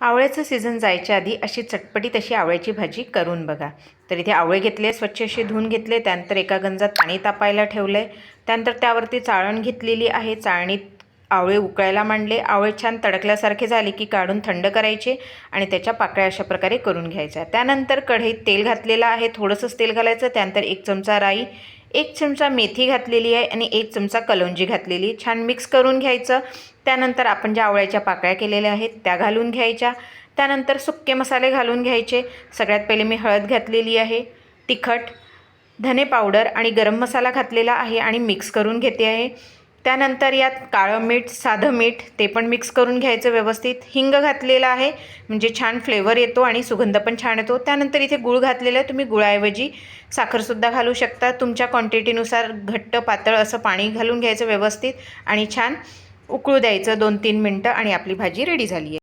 आवळ्याचं season जायच्या आधी अशी चटपटीत अशी आवळ्याची भाजी करून बघा. तर इथे आवळे घेतले स्वच्छ असे धुवून घेतले त्यानंतर एका गंजात पाणी तापायला ठेवलं आहे त्यानंतर त्यावरती चाळण घेतलेली आहे. चाळणीत आवळे उकळायला मांडले. आवळे छान तडकल्यासारखे झाले की काढून थंड करायचे आणि त्याच्या पाकळ्या अशा प्रकारे करून घ्यायच्या. त्यानंतर कढईत तेल घातलेलं आहे. थोडंसंच तेल घालायचं. त्यानंतर एक चमचा राई एक चमचा मेथी घातलेली आहे आणि एक चमचा कलौंजी घातलेली. छान मिक्स करून घ्यायचं. त्यानंतर आपण ज्या आवळ्याच्या पाकळ्या केलेल्या आहेत त्या घालून घ्यायच्या. त्यानंतर सुक्के मसाले घालून घ्यायचे. सगळ्यात पहिले मी हळद घातलेली आहे. तिखट धने पावडर आणि गरम मसाला घातलेला आहे आणि मिक्स करून घेते आहे. त्यानंतर यात काळं मीठ साधं मीठ ते पण मिक्स करून घ्यायचं व्यवस्थित. हिंग घातलेलं आहे म्हणजे छान फ्लेवर येतो आणि सुगंध पण छान येतो. त्यानंतर इथे गूळ घातलेलं आहे तुम्ही गुळाऐवजी साखरसुद्धा घालू शकता. तुमच्या क्वांटिटीनुसार घट्ट पातळ असं पाणी घालून घ्यायचं व्यवस्थित आणि छान उकळू द्यायचं दोन तीन मिनटं आणि आपली भाजी रेडी झाली आहे.